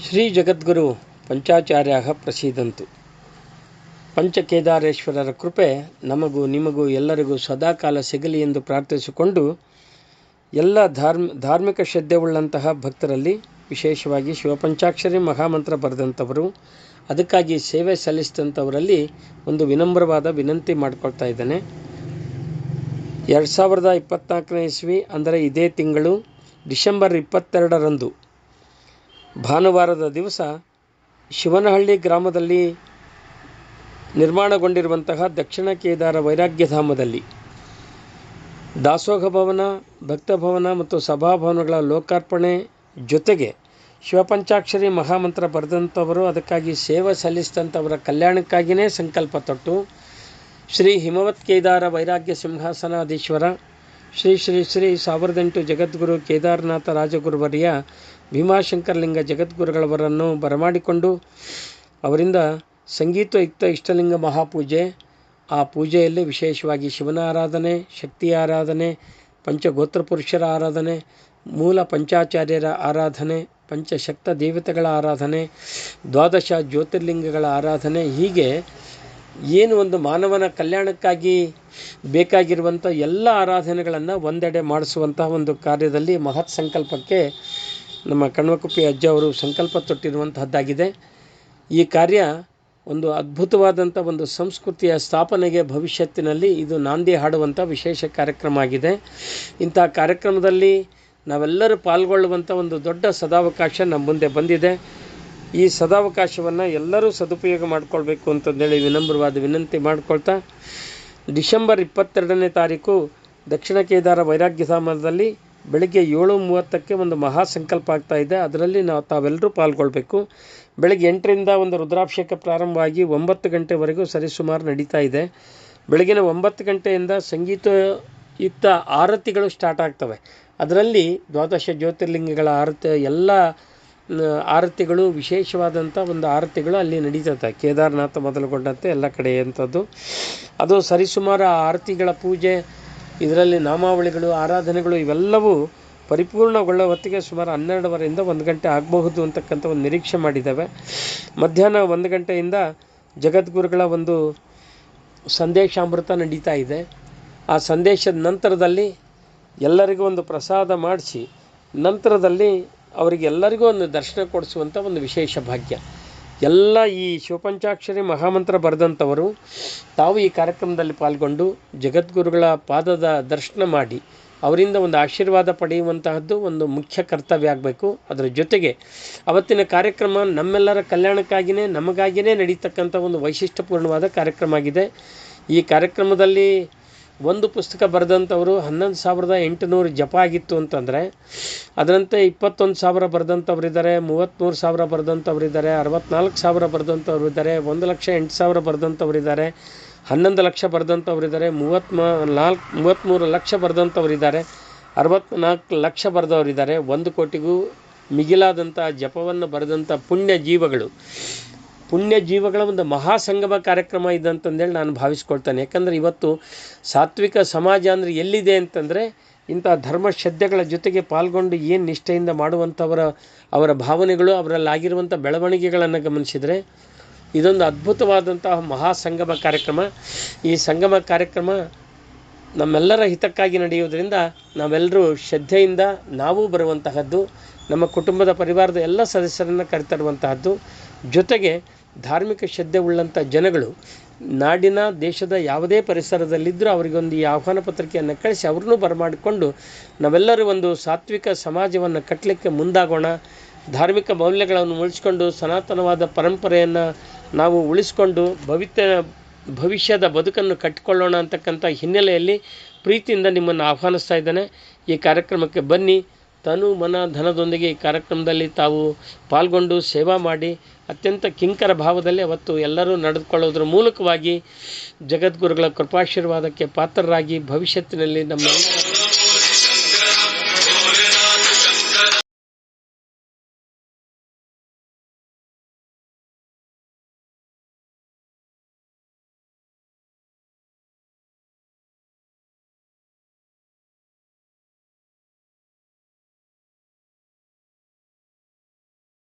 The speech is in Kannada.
ಶ್ರೀ ಜಗದ್ಗುರು ಪಂಚಾಚಾರ್ಯ ಪ್ರಸೀದಂತು ಪಂಚಕೇದಾರೇಶ್ವರರ ಕೃಪೆ ನಮಗೂ ನಿಮಗೂ ಎಲ್ಲರಿಗೂ ಸದಾಕಾಲ ಸಿಗಲಿ ಎಂದು ಪ್ರಾರ್ಥಿಸಿಕೊಂಡು ಎಲ್ಲ ಧಾರ್ಮ, ಧಾರ್ಮಿಕ ಶ್ರದ್ಧೆವುಳ್ಳಂತಹ ಭಕ್ತರಲ್ಲಿ ವಿಶೇಷವಾಗಿ ಶಿವಪಂಚಾಕ್ಷರಿ ಮಹಾಮಂತ್ರ ಬರೆದಂಥವರು, ಅದಕ್ಕಾಗಿ ಸೇವೆ ಸಲ್ಲಿಸಿದಂಥವರಲ್ಲಿ ಒಂದು ವಿನಮ್ರವಾದ ವಿನಂತಿ ಮಾಡಿಕೊಳ್ತಾ ಇದ್ದೇನೆ. ಎರಡು ಸಾವಿರದ ಇಪ್ಪತ್ತ್ನಾಲ್ಕನೇ ಇಸ್ವಿ, ಅಂದರೆ ಇದೇ ತಿಂಗಳು ಡಿಸೆಂಬರ್ ಇಪ್ಪತ್ತೆರಡರಂದು ಭಾನುವಾರದ ದಿವಸ ಶಿವನಹಳ್ಳಿ ಗ್ರಾಮದಲ್ಲಿ ನಿರ್ಮಾಣಗೊಂಡಿರುವಂತಹ ದಕ್ಷಿಣ ಕೇದಾರ ವೈರಾಗ್ಯಧಾಮದಲ್ಲಿ ದಾಸೋಹ ಭವನ ಭಕ್ತಭವನ ಮತ್ತು ಸಭಾಭವನಗಳ ಲೋಕಾರ್ಪಣೆ ಜೊತೆಗೆ ಶಿವಪಂಚಾಕ್ಷರಿ ಮಹಾಮಂತ್ರ ಬರೆದಂಥವರು ಅದಕ್ಕಾಗಿ ಸೇವೆ ಸಲ್ಲಿಸಿದಂಥವರ ಕಲ್ಯಾಣಕ್ಕಾಗಿಯೇ ಸಂಕಲ್ಪ ತೊಟ್ಟು ಶ್ರೀ ಹಿಮವತ್ ಕೇದಾರ ವೈರಾಗ್ಯ ಸಿಂಹಾಸನಾಧೀಶ್ವರ ಶ್ರೀ ಶ್ರೀ ಶ್ರೀ ಸಾವಿರದ ಎಂಟು ಜಗದ್ಗುರು ಕೇದಾರನಾಥ ರಾಜಗುರುವರಿಯ ಭೀಮಾಶಂಕರಲಿಂಗ ಜಗದ್ಗುರುಗಳವರನ್ನು ಬರಮಾಡಿಕೊಂಡು ಅವರಿಂದ ಸಂಗೀತಯುಕ್ತ ಇಷ್ಟಲಿಂಗ ಮಹಾಪೂಜೆ, ಆ ಪೂಜೆಯಲ್ಲಿ ವಿಶೇಷವಾಗಿ ಶಿವನ ಆರಾಧನೆ ಶಕ್ತಿಯ ಆರಾಧನೆ, ಪಂಚಗೋತ್ರ ಪುರುಷರ ಆರಾಧನೆ, ಮೂಲ ಪಂಚಾಚಾರ್ಯರ ಆರಾಧನೆ, ಪಂಚಶಕ್ತ ದೇವತೆಗಳ ಆರಾಧನೆ, ದ್ವಾದಶ ಜ್ಯೋತಿರ್ಲಿಂಗಗಳ ಆರಾಧನೆ ಹೀಗೆ ಏನು ಒಂದು ಮಾನವನ ಕಲ್ಯಾಣಕ್ಕಾಗಿ ಬೇಕಾಗಿರುವಂಥ ಎಲ್ಲ ಆರಾಧನೆಗಳನ್ನು ಒಂದೆಡೆ ಮಾಡಿಸುವಂತಹ ಒಂದು ಕಾರ್ಯದಲ್ಲಿ ಮಹತ್ ಸಂಕಲ್ಪಕ್ಕೆ ನಮ್ಮ ಕಣ್ವಕುಪ್ಪಿ ಅಜ್ಜ ಅವರು ಸಂಕಲ್ಪ ತೊಟ್ಟಿರುವಂತಹದ್ದಾಗಿದೆ. ಈ ಕಾರ್ಯ ಒಂದು ಅದ್ಭುತವಾದಂಥ ಒಂದು ಸಂಸ್ಕೃತಿಯ ಸ್ಥಾಪನೆಗೆ ಭವಿಷ್ಯತ್ತಿನಲ್ಲಿ ಇದು ನಾಂದಿ ಹಾಡುವಂಥ ವಿಶೇಷ ಕಾರ್ಯಕ್ರಮ ಆಗಿದೆ. ಇಂಥ ಕಾರ್ಯಕ್ರಮದಲ್ಲಿ ನಾವೆಲ್ಲರೂ ಪಾಲ್ಗೊಳ್ಳುವಂಥ ಒಂದು ದೊಡ್ಡ ಸದಾವಕಾಶ ನಮ್ಮ ಮುಂದೆ ಬಂದಿದೆ. ಈ ಸದಾವಕಾಶವನ್ನು ಎಲ್ಲರೂ ಸದುಪಯೋಗ ಮಾಡಿಕೊಳ್ಬೇಕು ಅಂತಂದೇಳಿ ವಿನಮ್ರವಾದ ವಿನಂತಿ ಮಾಡಿಕೊಳ್ತಾ, ಡಿಸೆಂಬರ್ ಇಪ್ಪತ್ತೆರಡನೇ ತಾರೀಕು ದಕ್ಷಿಣ ಕೇದಾರ ವೈರಾಗ್ಯ ವೈರಾಗ್ಯಧಾಮದಲ್ಲಿ ಬೆಳಗ್ಗೆ ಏಳು ಮೂವತ್ತಕ್ಕೆ ಒಂದು ಮಹಾ ಸಂಕಲ್ಪ ಆಗ್ತಾ ಇದೆ. ಅದರಲ್ಲಿ ನಾವು ತಾವೆಲ್ಲರೂ ಪಾಲ್ಗೊಳ್ಬೇಕು. ಬೆಳಗ್ಗೆ ಎಂಟರಿಂದ ಒಂದು ರುದ್ರಾಭಿಷೇಕ ಪ್ರಾರಂಭವಾಗಿ ಒಂಬತ್ತು ಗಂಟೆವರೆಗೂ ಸರಿಸುಮಾರು ನಡೀತಾ ಇದೆ. ಬೆಳಗಿನ ಒಂಬತ್ತು ಗಂಟೆಯಿಂದ ಸಂಗೀತ ಯುಕ್ತ ಆರತಿಗಳು ಸ್ಟಾರ್ಟ್ ಆಗ್ತವೆ. ಅದರಲ್ಲಿ ದ್ವಾದಶ ಜ್ಯೋತಿರ್ಲಿಂಗಗಳ ಆರತಿ, ಎಲ್ಲ ಆರತಿಗಳು ವಿಶೇಷವಾದಂಥ ಒಂದು ಆರತಿಗಳು ಅಲ್ಲಿ ನಡೀತದೆ. ಕೇದಾರನಾಥ ಮೊದಲುಗೊಂಡಂತೆ ಎಲ್ಲ ಕಡೆ ಅಂಥದ್ದು ಅದು ಸರಿಸುಮಾರು ಆರತಿಗಳ ಪೂಜೆ, ಇದರಲ್ಲಿ ನಾಮಾವಳಿಗಳು, ಆರಾಧನೆಗಳು ಇವೆಲ್ಲವೂ ಪರಿಪೂರ್ಣಗೊಳ್ಳೋ ಹೊತ್ತಿಗೆ ಸುಮಾರು ಹನ್ನೆರಡುವರೆಯಿಂದ ಒಂದು ಗಂಟೆ ಆಗಬಹುದು ಅಂತಕ್ಕಂಥ ಒಂದು ನಿರೀಕ್ಷೆ ಮಾಡಿದ್ದಾವೆ. ಮಧ್ಯಾಹ್ನ ಒಂದು ಗಂಟೆಯಿಂದ ಜಗದ್ಗುರುಗಳ ಒಂದು ಸಂದೇಶಾಮೃತ ನಡೀತಾ ಇದೆ. ಆ ಸಂದೇಶದ ನಂತರದಲ್ಲಿ ಎಲ್ಲರಿಗೂ ಒಂದು ಪ್ರಸಾದ ಮಾಡಿಸಿ, ನಂತರದಲ್ಲಿ ಅವರಿಗೆಲ್ಲರಿಗೂ ಒಂದು ದರ್ಶನ ಕೊಡಿಸುವಂಥ ಒಂದು ವಿಶೇಷ ಭಾಗ್ಯ. ಎಲ್ಲ ಈ ಶಿವಪಂಚಾಕ್ಷರಿ ಮಹಾಮಂತ್ರ ಬರೆದಂಥವರು ತಾವು ಈ ಕಾರ್ಯಕ್ರಮದಲ್ಲಿ ಪಾಲ್ಗೊಂಡು ಜಗದ್ಗುರುಗಳ ಪಾದದ ದರ್ಶನ ಮಾಡಿ ಅವರಿಂದ ಒಂದು ಆಶೀರ್ವಾದ ಪಡೆಯುವಂತಹದ್ದು ಒಂದು ಮುಖ್ಯ ಕರ್ತವ್ಯ ಆಗಬೇಕು. ಅದರ ಜೊತೆಗೆ ಅವತ್ತಿನ ಕಾರ್ಯಕ್ರಮ ನಮ್ಮೆಲ್ಲರ ಕಲ್ಯಾಣಕ್ಕಾಗಿಯೇ ನಮಗಾಗಿಯೇ ನಡೀತಕ್ಕಂಥ ಒಂದು ವೈಶಿಷ್ಟ್ಯಪೂರ್ಣವಾದ ಕಾರ್ಯಕ್ರಮ ಆಗಿದೆ. ಈ ಕಾರ್ಯಕ್ರಮದಲ್ಲಿ ಒಂದು ಪುಸ್ತಕ ಬರೆದಂಥವರು ಹನ್ನೊಂದು ಸಾವಿರದ ಎಂಟುನೂರು ಜಪ ಆಗಿತ್ತು ಅಂತಂದರೆ, ಅದರಂತೆ ಇಪ್ಪತ್ತೊಂದು ಸಾವಿರ ಬರೆದಂಥವ್ರಿದ್ದಾರೆ ಮೂವತ್ತ್ಮೂರು ಸಾವಿರ ಬರೆದಂಥವ್ರಿದ್ದಾರೆ ಅರವತ್ನಾಲ್ಕು ಸಾವಿರ ಬರೆದಂಥವ್ರು ಇದ್ದಾರೆ ಒಂದು ಲಕ್ಷ ಎಂಟು ಸಾವಿರ ಬರೆದಂಥವ್ರಿದ್ದಾರೆ ಹನ್ನೊಂದು ಲಕ್ಷ ಬರೆದಂಥವ್ರಿದ್ದಾರೆ ಮೂವತ್ತ್ಮ ನಾಲ್ಕು ಮೂವತ್ತ್ಮೂರು ಲಕ್ಷ ಬರೆದಂಥವ್ರಿದ್ದಾರೆ ಅರವತ್ತ್ನಾಲ್ಕು ಲಕ್ಷ ಬರೆದವರಿದ್ದಾರೆ ಒಂದು ಕೋಟಿಗೂ ಮಿಗಿಲಾದಂಥ ಜಪವನ್ನು ಬರೆದಂಥ ಪುಣ್ಯ ಜೀವಗಳು. ಪುಣ್ಯ ಜೀವಗಳ ಒಂದು ಮಹಾಸಂಗಮ ಕಾರ್ಯಕ್ರಮ ಇದೆ ಅಂತಂದೇಳಿ ನಾನು ಭಾವಿಸ್ಕೊಳ್ತೇನೆ. ಯಾಕಂದರೆ ಇವತ್ತು ಸಾತ್ವಿಕ ಸಮಾಜ ಅಂದರೆ ಎಲ್ಲಿದೆ ಅಂತಂದರೆ ಇಂಥ ಧರ್ಮ ಶ್ರದ್ಧೆಗಳ ಜೊತೆಗೆ ಪಾಲ್ಗೊಂಡು ಏನು ನಿಷ್ಠೆಯಿಂದ ಮಾಡುವಂಥವರ ಅವರ ಭಾವನೆಗಳು ಅವರಲ್ಲಿ ಆಗಿರುವಂಥ ಬೆಳವಣಿಗೆಗಳನ್ನು ಗಮನಿಸಿದರೆ ಇದೊಂದು ಅದ್ಭುತವಾದಂತಹ ಮಹಾಸಂಗಮ ಕಾರ್ಯಕ್ರಮ. ಈ ಸಂಗಮ ಕಾರ್ಯಕ್ರಮ ನಮ್ಮೆಲ್ಲರ ಹಿತಕ್ಕಾಗಿ ನಡೆಯುವುದರಿಂದ ನಾವೆಲ್ಲರೂ ಶ್ರದ್ಧೆಯಿಂದ ನಾವು ಬರುವಂತಹದ್ದು, ನಮ್ಮ ಕುಟುಂಬದ ಪರಿವಾರದ ಎಲ್ಲ ಸದಸ್ಯರನ್ನು ಕರೆತರುವಂತಹದ್ದು, ಜೊತೆಗೆ ಧಾರ್ಮಿಕ ಶ್ರದ್ಧೆ ಉಳ್ಳಂಥ ಜನಗಳು ನಾಡಿನ ದೇಶದ ಯಾವುದೇ ಪರಿಸರದಲ್ಲಿದ್ದರೂ ಅವರಿಗೊಂದು ಈ ಆಹ್ವಾನ ಪತ್ರಿಕೆಯನ್ನು ಕಳಿಸಿ ಅವ್ರನ್ನೂ ಬರಮಾಡಿಕೊಂಡು ನಾವೆಲ್ಲರೂ ಒಂದು ಸಾತ್ವಿಕ ಸಮಾಜವನ್ನು ಕಟ್ಟಲಿಕ್ಕೆ ಮುಂದಾಗೋಣ. ಧಾರ್ಮಿಕ ಮೌಲ್ಯಗಳನ್ನು ಉಳಿಸ್ಕೊಂಡು ಸನಾತನವಾದ ಪರಂಪರೆಯನ್ನು ನಾವು ಉಳಿಸ್ಕೊಂಡು ಭವಿತ್ಯ, ಭವಿಷ್ಯದ ಬದುಕನ್ನು ಕಟ್ಟಿಕೊಳ್ಳೋಣ ಅಂತಕ್ಕಂಥ ಹಿನ್ನೆಲೆಯಲ್ಲಿ ಪ್ರೀತಿಯಿಂದ ನಿಮ್ಮನ್ನು ಆಹ್ವಾನಿಸ್ತಾ ಇದ್ದೇನೆ. ಈ ಕಾರ್ಯಕ್ರಮಕ್ಕೆ ಬನ್ನಿ. ತನು ಮನ ಧನದೊಂದಿಗೆ ಕಾರ್ಯಕ್ರಮದಲ್ಲಿ ತಾವು ಪಾಲ್ಗೊಂಡು ಸೇವಾ ಮಾಡಿ ಅತ್ಯಂತ ಕಿಂಕರ ಭಾವದಲ್ಲಿ ಅವತ್ತು ಎಲ್ಲರೂ ನಡೆದುಕೊಳ್ಳೋದ್ರ ಮೂಲಕವಾಗಿ ಜಗದ್ಗುರುಗಳ ಕೃಪಾಶೀರ್ವಾದಕ್ಕೆ ಪಾತ್ರರಾಗಿ ಭವಿಷ್ಯತ್ತಿನಲ್ಲಿ ನಮ್ಮೆಲ್ಲರ